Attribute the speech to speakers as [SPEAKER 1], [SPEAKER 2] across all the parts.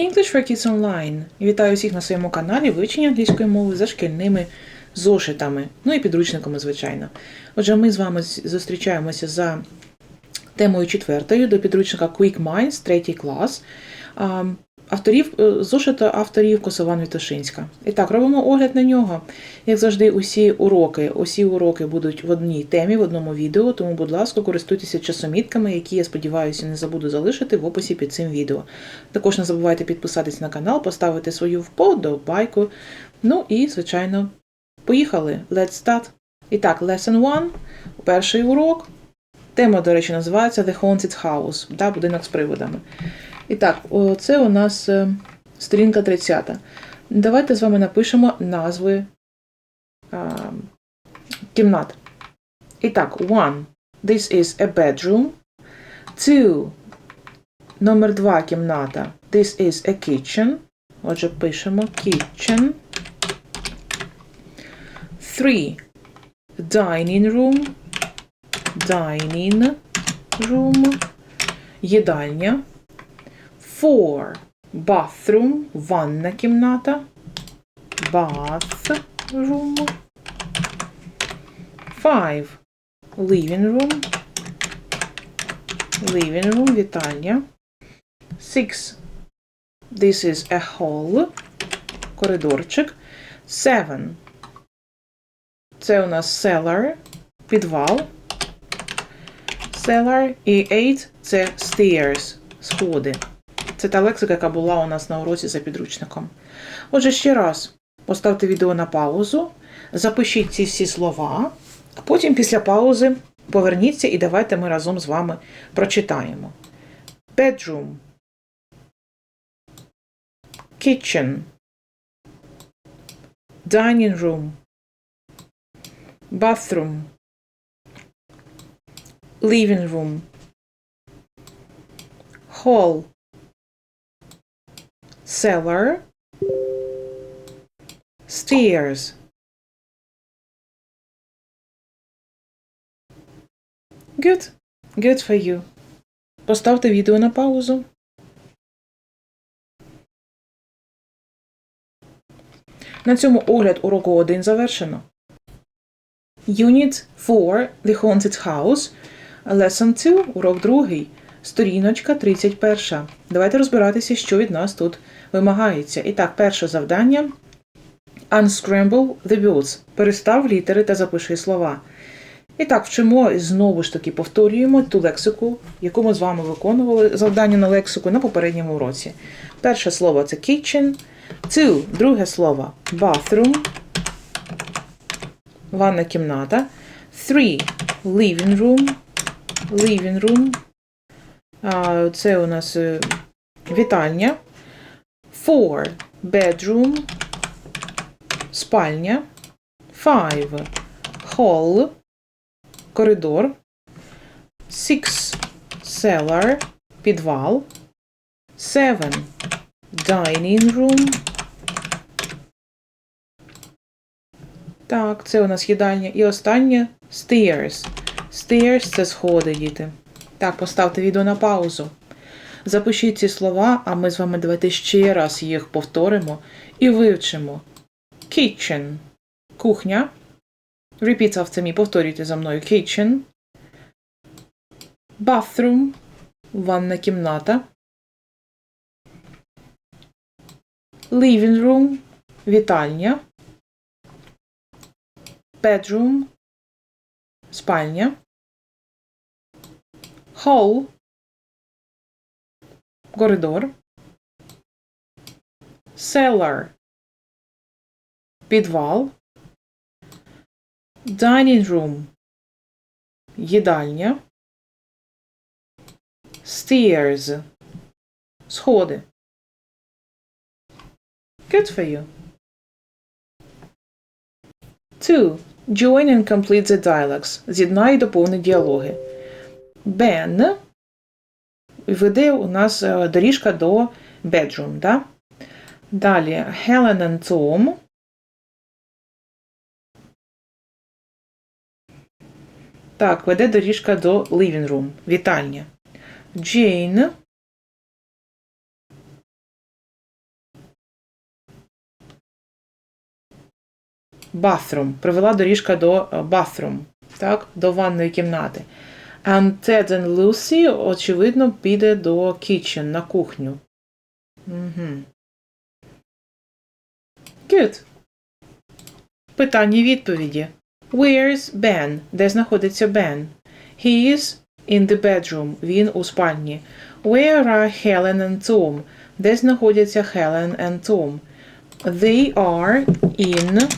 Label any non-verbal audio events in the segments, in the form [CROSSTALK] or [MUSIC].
[SPEAKER 1] English for Kids Online. Вітаю всіх на своєму каналі вивчення англійської мови за шкільними зошитами, ну і підручниками, звичайно. Отже, ми з вами зустрічаємося за темою четвертою до підручника Quick Minds, третій клас. Авторів е, зошита авторів Косован Вітошинська. І так, робимо огляд на нього. Як завжди, усі уроки, усі уроки будуть в одній темі, в одному відео, тому, будь ласка, користуйтеся часомітками, які, я сподіваюся, не забуду залишити в описі під цим відео. Також не забувайте підписатись на канал, поставити свою вподобайку. Ну і, звичайно, поїхали. Let's start. І так, lesson 1, перший урок. Тема, до речі, називається The Haunted House, да, будинок з приводами. І так, це у нас е, сторінка 30. Давайте з вами напишемо назви а, кімнат. І так, one. This is a bedroom. Two. Номер два кімната. This is a kitchen. Отже, пишемо kitchen. Three. Dining room. Dining room. Їдальня. Four. Bathroom. Ванна кімната. Bathroom. Five. Living room. Living room. Вітальня. Six. This is a hall. Коридорчик. Seven. Це у нас cellar. Підвал. Cellar. І eight – це stairs. Сходи. Це та лексика, яка була у нас на уроці за підручником. Отже, ще раз поставте відео на паузу, запишіть ці всі слова, а потім після паузи поверніться і давайте ми разом з вами прочитаємо. Bedroom. Kitchen. Dining room. Bathroom. Living room. Hall. Cellar. Stairs. Good. Good for you. Поставте відео на паузу. На цьому огляд уроку 1 завершено. Unit 4 The Haunted House. Lesson 2, урок 2. Сторіночка 31. Давайте розбиратися, що від нас тут вимагається. І так, перше завдання. Unscramble the words. Перестав літери та запиши слова. І так, вчимо знову ж таки повторюємо ту лексику, яку ми з вами виконували завдання на лексику на попередньому уроці. Перше слово це kitchen. Two. Друге слово bathroom. Ванна кімната. Three. Living room. Living room. Це у нас е, вітальня. Four. Bedroom. Спальня. Five. Hall. Коридор. Six. Cellar. Підвал. Seven. Dining room. Так, це у нас їдальня. І останнє stairs. Stairs – це сходи, діти. Так, поставте відео на паузу. Запишіть ці слова, а ми з вами давайте ще раз їх повторимо і вивчимо. Kitchen – кухня. Repeat after me, повторюйте за мною. Kitchen. Bathroom – ванна кімната. Living room – вітальня. Bedroom – спальня. Hall – коридор. Cellar – підвал. Dining room – їдальня. Stairs – сходи. Good for you. 2. Join and complete the dialogues. З'єднай і доповни діалоги. Ben веде у нас е, доріжка до bedroom. Да? Далі Helen and Tom. Так, веде доріжка до living room, вітальня. Jane. Bathroom. Привела доріжка до е, bathroom, так, до ванної кімнати. And Lucy, очевидно, піде до kitchen, на кухню. Угу. Good. Питання відповіді. Where's Ben? Де знаходиться Бен? He is in the bedroom. Він у спальні. Where are Helen and Tom? Де знаходяться Helen and Tom? They are in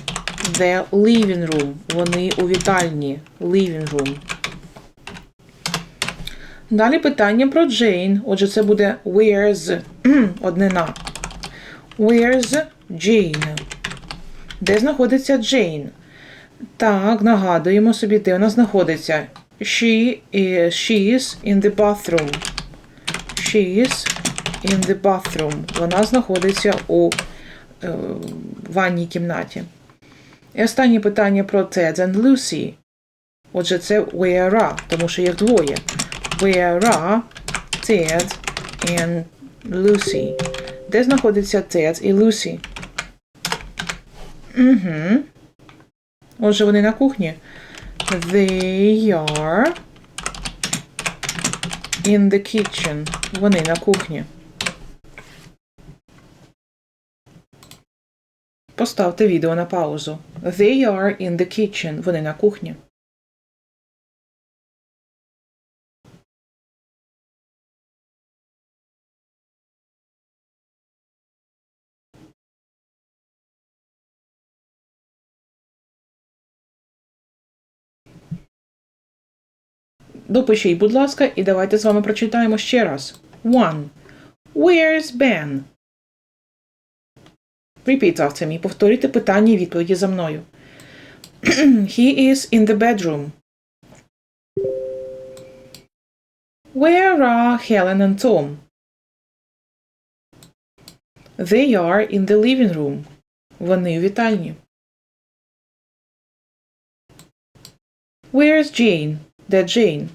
[SPEAKER 1] the living room. Вони у вітальні. Living room. Далі питання про Джейн. Отже, це буде where's однина. Where's Jane? Де знаходиться Джейн? Так, нагадуємо собі, де вона знаходиться. She is, she is in the bathroom. She is in the bathroom. Вона знаходиться у е, ванній кімнаті. І останнє питання про Ted and Lucy. Отже, це where are, тому що їх двоє. Are Ted and Lucy? Де знаходиться Ted і Lucy? Угу. Отже, вони на кухні. They are in the kitchen. Вони на кухні. Поставте відео на паузу. They are in the kitchen. Вони на кухні. Допишіть, будь ласка, і давайте з вами прочитаємо ще раз. One. Where's Ben? Repeat after me. Повторюйте питання і відповіді за мною. [CLEARS THROAT] He is in the bedroom. Where are Helen and Tom? They are in the living room. Вони у вітальні. Where's Jane? Де Джейн?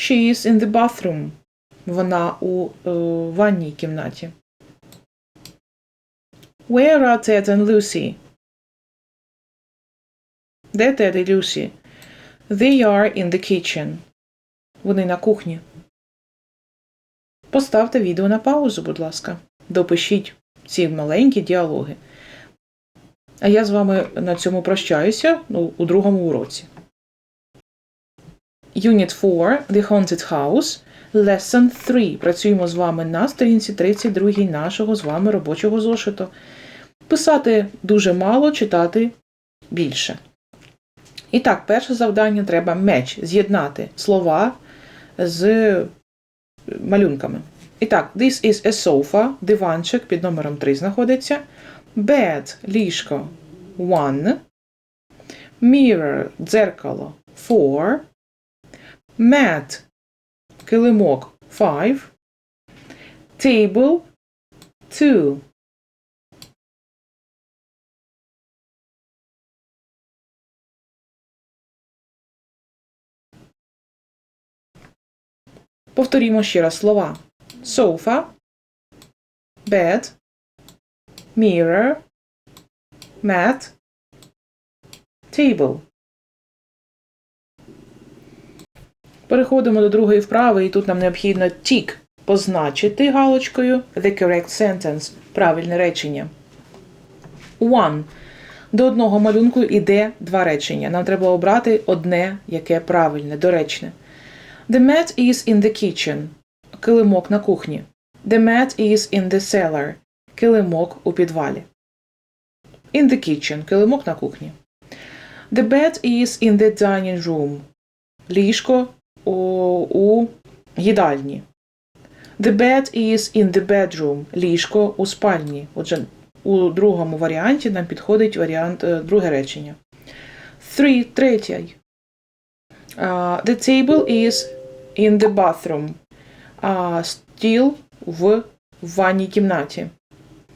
[SPEAKER 1] She is in the bathroom. Вона у е, ванній кімнаті. Where are Ted and Lucy? Де Тед і Люсі? They are in the kitchen. Вони на кухні. Поставте відео на паузу, будь ласка. Допишіть ці маленькі діалоги. А я з вами на цьому прощаюся ну, у другому уроці. Unit 4 The Haunted House. Lesson 3. Працюємо з вами на сторінці 32 нашого з вами робочого зошиту. Писати дуже мало, читати більше. І так, перше завдання треба меч з'єднати слова з малюнками. І так, this is a sofa, диванчик під номером 3 знаходиться. Bed – ліжко one. Mirror – дзеркало four. Mat – килимок five. Table – two. Повторімо ще раз слова. Sofa, bed, mirror, mat, table. Переходимо до другої вправи, і тут нам необхідно tick позначити галочкою the correct sentence правильне речення. One. До одного малюнку йде два речення. Нам треба обрати одне, яке правильне, доречне. The mat is in the kitchen. Килимок на кухні. The mat is in the cellar. Килимок у підвалі. In the kitchen. Килимок на кухні. The bed is in the dining room. Ліжко у, їдальні. The bed is in the bedroom. Ліжко у спальні. Отже, у другому варіанті нам підходить варіант е, друге речення. Three. Третій. Uh, the table is in the bathroom. Uh, стіл в ванній кімнаті.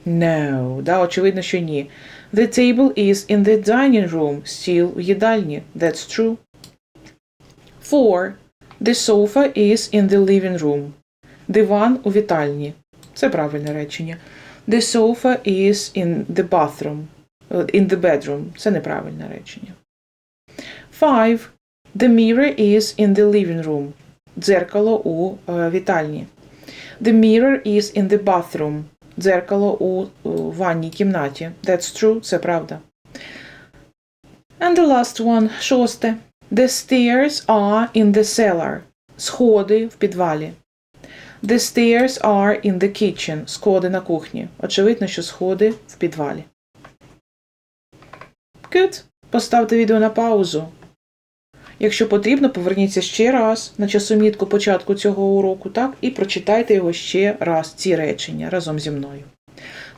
[SPEAKER 1] No. Да, очевидно, що ні. The table is in the dining room. Стіл в їдальні. That's true. Four. The sofa is in the living room. Диван у вітальні. Це правильне речення. The sofa is in the bathroom. Е, In the bedroom. Це неправильне речення. Five. The mirror is in the living room. Дзеркало у е, вітальні. The mirror is in the bathroom. Дзеркало у ванній кімнаті. That's true, це правда. And the last one, шосте. The stairs are in the cellar. Сходи в підвалі. The stairs are in the kitchen. Сходи на кухні. Очевидно, що сходи в підвалі. Good. Поставте відео на паузу. Якщо потрібно, поверніться ще раз на часомітку початку цього уроку, так, і прочитайте його ще раз, ці речення разом зі мною.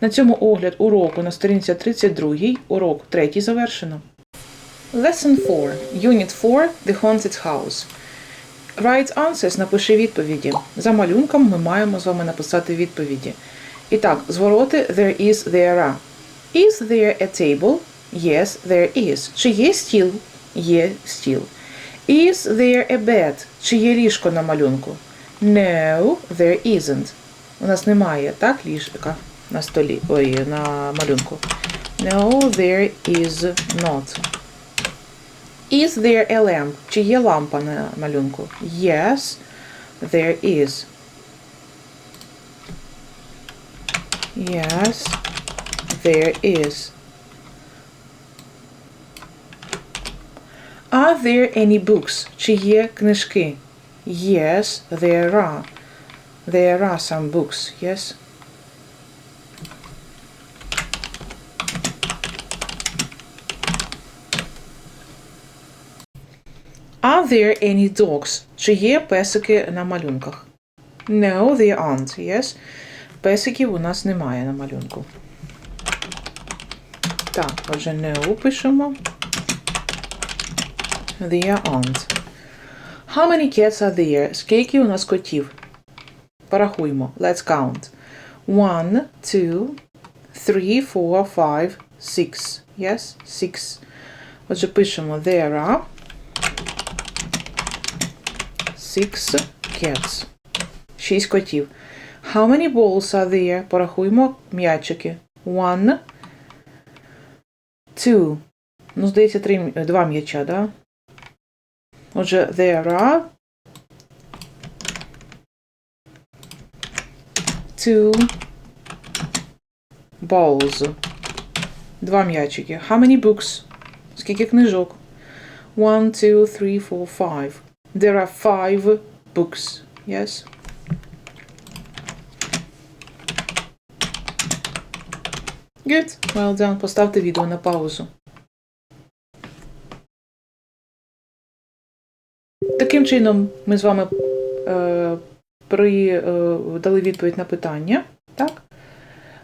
[SPEAKER 1] На цьому огляд уроку на сторінці 32, урок 3 завершено. Lesson 4. Unit 4. The Haunted House. Write answers, напиши відповіді. За малюнком ми маємо з вами написати відповіді. І так, звороти there is, there are. Is there a table? Yes, there is. Чи є стіл? Є стіл. Is there a bed? Чи є ліжко на малюнку? No, there isn't. У нас немає, так, ліжка на столі, ой, на малюнку. No, there is not. Is there a lamp? Чи є лампа на малюнку? Yes, there is. Yes, there is. Are there any books? Чи є книжки? Yes, there are. There are some books, yes. Are there any dogs? Чи є песики на малюнках? No, there aren't, yes. Песиків у нас немає на малюнку. Так, отже, no пишемо. There aren't. How many cats are there? Скільки у нас котів? Порахуємо. Let's count. One, two, three, four, five, six. Yes? Six. Отже, пишемо there are Six cats. Шість котів. How many balls are there? Порахуємо м'ячики. One, two. Ну, здається, три, два м'яча, да? Отже, there are two balls. Два м'ячики. How many books? Скільки книжок? One, two, three, four, five. There are five books. Yes? Good. Well done. Поставте відео на паузу. Таким чином, ми з вами е, при, е, дали відповідь на питання. Так?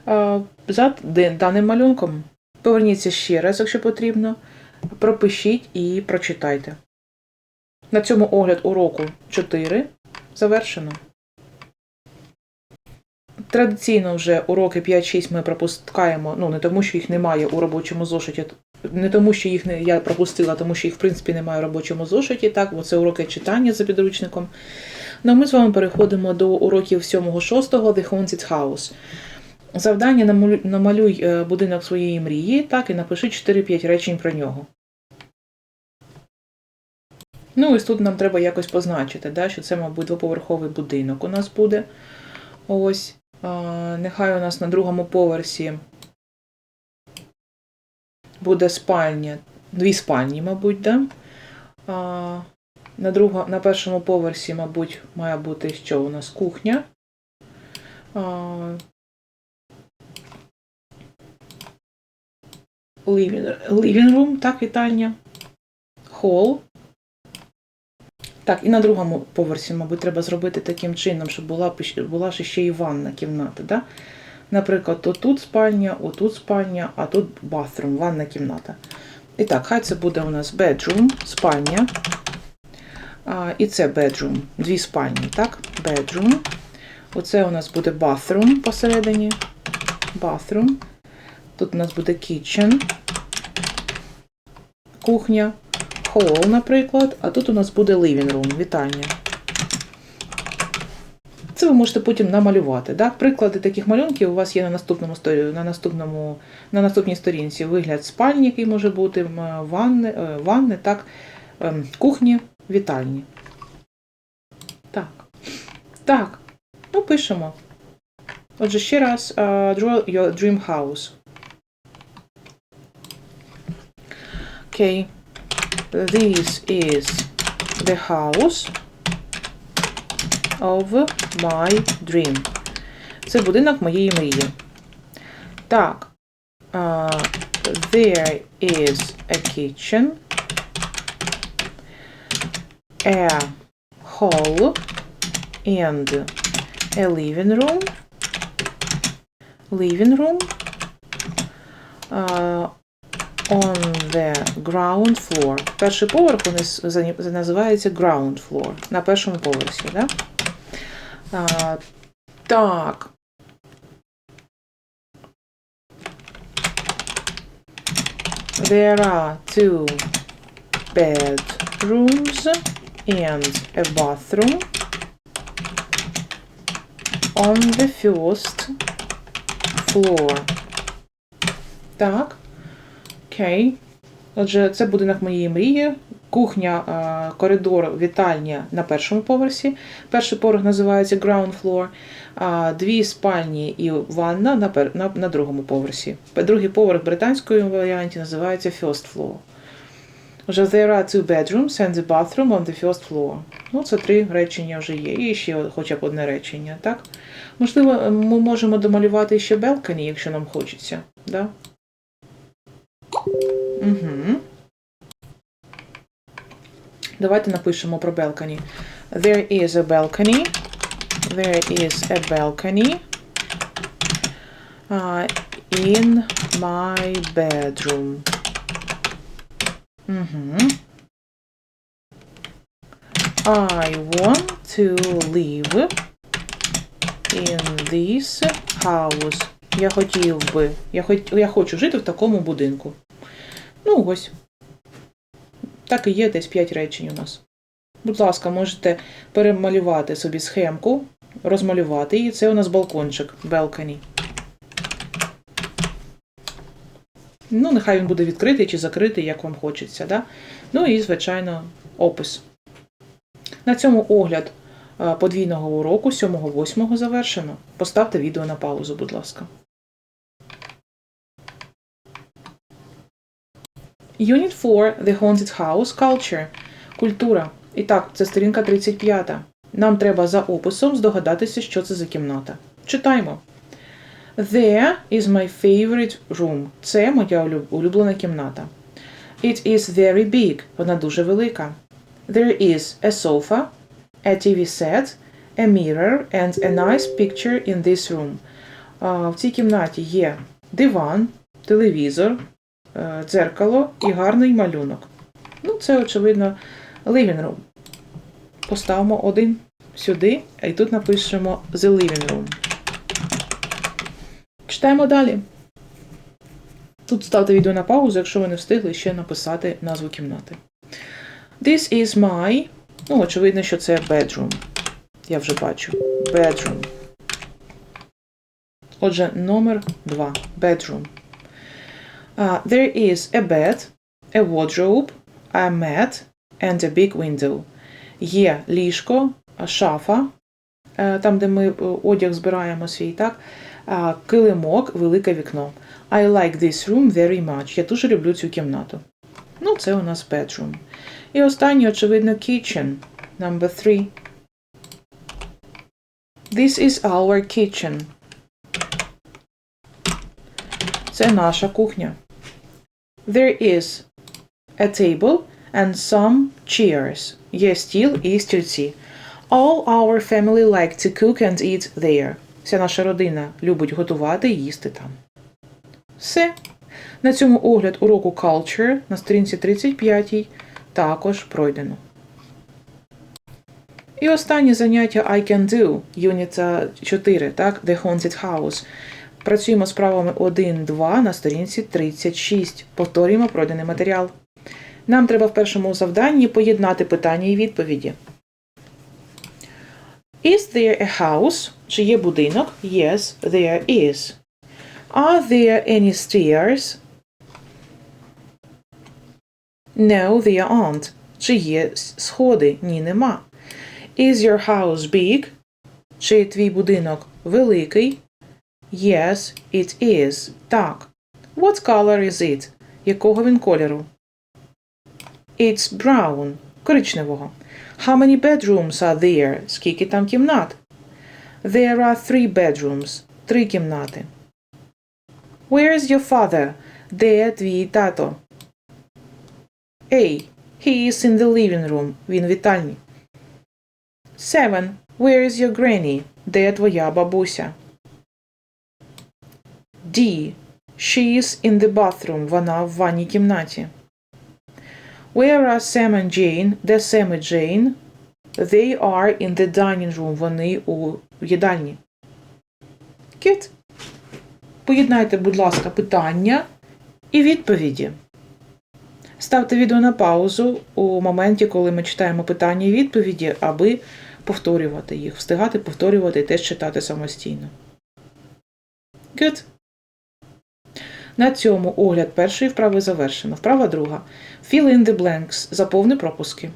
[SPEAKER 1] Е, за даним малюнком. Поверніться ще раз, якщо потрібно. Пропишіть і прочитайте. На цьому огляд уроку 4 завершено. Традиційно вже уроки 5-6 ми пропускаємо, ну не тому, що їх немає у робочому зошиті, не тому, що їх не я пропустила, тому що їх в принципі немає у робочому зошиті. Так, бо це уроки читання за підручником. Ну ми з вами переходимо до уроків 7-6 The Haunted House. Завдання намалюй, намалюй е, будинок своєї мрії, так, і напиши 4-5 речень про нього. Ну, ось тут нам треба якось позначити, да, що це, мабуть, двоповерховий будинок у нас буде. Ось. Нехай у нас на другому поверсі буде спальня, дві спальні, мабуть, да? На, друго, на першому поверсі, мабуть, має бути що у нас кухня. А, living, room, так, вітальня. Хол. Так, і на другому поверсі, мабуть, треба зробити таким чином, щоб була, була ще і ванна кімната. Да? Наприклад, отут спальня, отут спальня, а тут bathroom, ванна кімната. І так, хай це буде у нас bedroom, спальня. А, і це bedroom, дві спальні, так? Bedroom. Оце у нас буде bathroom посередині. Bathroom. Тут у нас буде kitchen, кухня, hall, наприклад, а тут у нас буде living room, вітальня. Це ви можете потім намалювати. Да? Приклади таких малюнків у вас є на наступному на наступному, на наступній сторінці. Вигляд спальні, який може бути, ванни, е, ванни так, ем, кухні, вітальні. Так. Так. Ну, пишемо. Отже, ще раз, е, draw your dream house. Okay. This is the house of my dream. Це будинок моєї мрії. Так. Uh, there is a kitchen, a hall, and a living room. Living room. Uh, on the ground floor. Перший поверх у нас зані- називається ground floor. На першому поверсі, да? А, так. There are two bedrooms and a bathroom on the first floor. Так. Окей. Отже, це будинок моєї мрії. Кухня, е, коридор, вітальня на першому поверсі. Перший поверх називається ground floor. Дві спальні і ванна на, пер- на, на другому поверсі. Другий поверх в британському варіанті називається first floor. Отже, there are two bedrooms and the bathroom on the first floor. Ну, це три речення вже є. І ще хоча б одне речення, так? Можливо, ми можемо домалювати ще balcony, якщо нам хочеться. Да? Угу. Давайте напишемо про balcony. There is a balcony. There is a balcony uh, in my bedroom. Угу. I want to live in this house. Я хотів би. Я, хоч, я хочу жити в такому будинку. Ну, ось. Так і є десь 5 речень у нас. Будь ласка, можете перемалювати собі схемку, розмалювати її. Це у нас балкончик, балконі. Ну, нехай він буде відкритий чи закритий, як вам хочеться. Да? Ну і, звичайно, опис. На цьому огляд е, подвійного уроку 7-8 завершено. Поставте відео на паузу, будь ласка. Unit 4 The Haunted House Culture. Культура. І так, це сторінка 35. Нам треба за описом здогадатися, що це за кімната. Читаємо. There is my favorite room. Це моя улюблена кімната. It is very big. Вона дуже велика. There is a sofa, a TV set, a mirror and a nice picture in this room. В цій кімнаті є диван, телевізор, дзеркало і гарний малюнок. Ну, це, очевидно, living room. Поставимо один сюди, а і тут напишемо The living room. Читаємо далі. Тут ставте відео на паузу, якщо ви не встигли ще написати назву кімнати. This is my. Ну, очевидно, що це bedroom. Я вже бачу. Bedroom. Отже, номер 2. Bedroom. Uh, there is a bed, a wardrobe, a mat and a big window. Є ліжко, шафа, е, там, де ми е, одяг збираємо свій, так? Килимок, велике вікно. I like this room very much. Я дуже люблю цю кімнату. Ну, це у нас bedroom. І останнє, очевидно, kitchen. Number three. This is our kitchen. Це наша кухня. There is a table and some chairs. Є стіл і стільці. All our family like to cook and eat there. Вся наша родина любить готувати і їсти там. Все. На цьому огляд уроку Culture на сторінці 35 також пройдено. І останнє заняття I can do, юніта 4, так, The Haunted House. Працюємо з правами 1-2 на сторінці 36. Повторюємо пройдений матеріал. Нам треба в першому завданні поєднати питання і відповіді. Is there a house? Чи є будинок? Yes, there is. Are there any stairs? No, there aren't. Чи є сходи? Ні, нема. Is your house big? Чи твій будинок великий? Yes, it is. Так. What color is it? Якого він кольору? It's brown. Коричневого. How many bedrooms are there? Скільки там кімнат? There are three bedrooms. Три кімнати. Where is your father? Де твій тато? A. He is in the living room. Він в вітальні. 7. Where is your granny? Де твоя бабуся? D. She is in the bathroom. Вона в ванній кімнаті. Where are Sam and Jane? Де Сем і Джейн? They are in the dining room. Вони у їдальні. Good. Поєднайте, будь ласка, питання і відповіді. Ставте відео на паузу у моменті, коли ми читаємо питання і відповіді, аби повторювати їх, встигати повторювати і теж читати самостійно. Good. На цьому огляд першої вправи завершено. Вправа друга. Fill in the blanks. Заповни пропуски.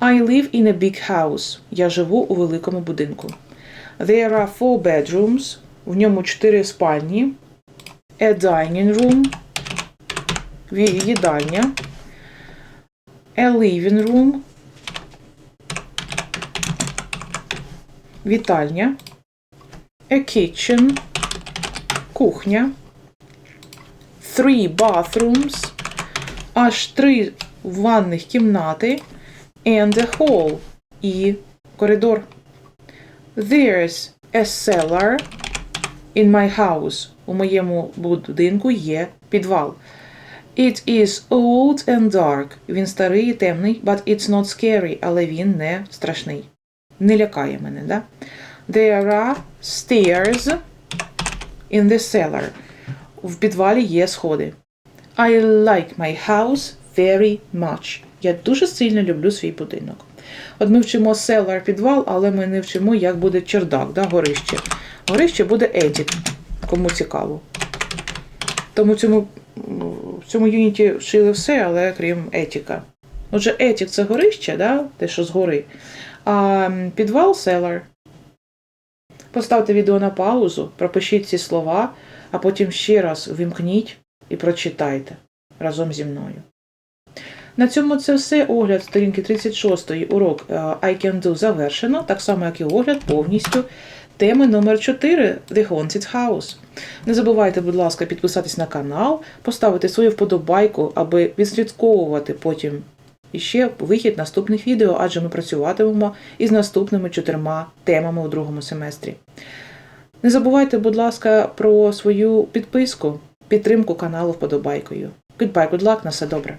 [SPEAKER 1] I live in a big house. Я живу у великому будинку. There are four bedrooms. В ньому чотири спальні. A dining room. Їдальня. A living room. Вітальня. A kitchen. Кухня. Three bathrooms. Аж три ванних кімнати. And a hall. І коридор. There's a cellar in my house. У моєму будинку є підвал. It is old and dark. Він старий і темний, but it's not scary, але він не страшний. Не лякає мене, да? There are stairs in the cellar. В підвалі є сходи. I like my house very much. Я дуже сильно люблю свій будинок. От ми вчимо cellar підвал, але ми не вчимо, як буде чердак, да, горище. Горище буде етік, кому цікаво. Тому цьому, в цьому юніті вчили все, але крім етіка. Отже, етік це горище, да? те, що згори. А підвал cellar. Поставте відео на паузу, пропишіть ці слова, а потім ще раз вимкніть і прочитайте разом зі мною. На цьому це все. Огляд сторінки 36 урок е, I Can Do завершено, так само, як і огляд повністю теми номер 4 The Haunted House. Не забувайте, будь ласка, підписатись на канал, поставити свою вподобайку, аби відслідковувати потім іще вихід наступних відео, адже ми працюватимемо із наступними чотирма темами у другому семестрі. Не забувайте, будь ласка, про свою підписку, підтримку каналу вподобайкою. Goodbye, good luck, на все добре.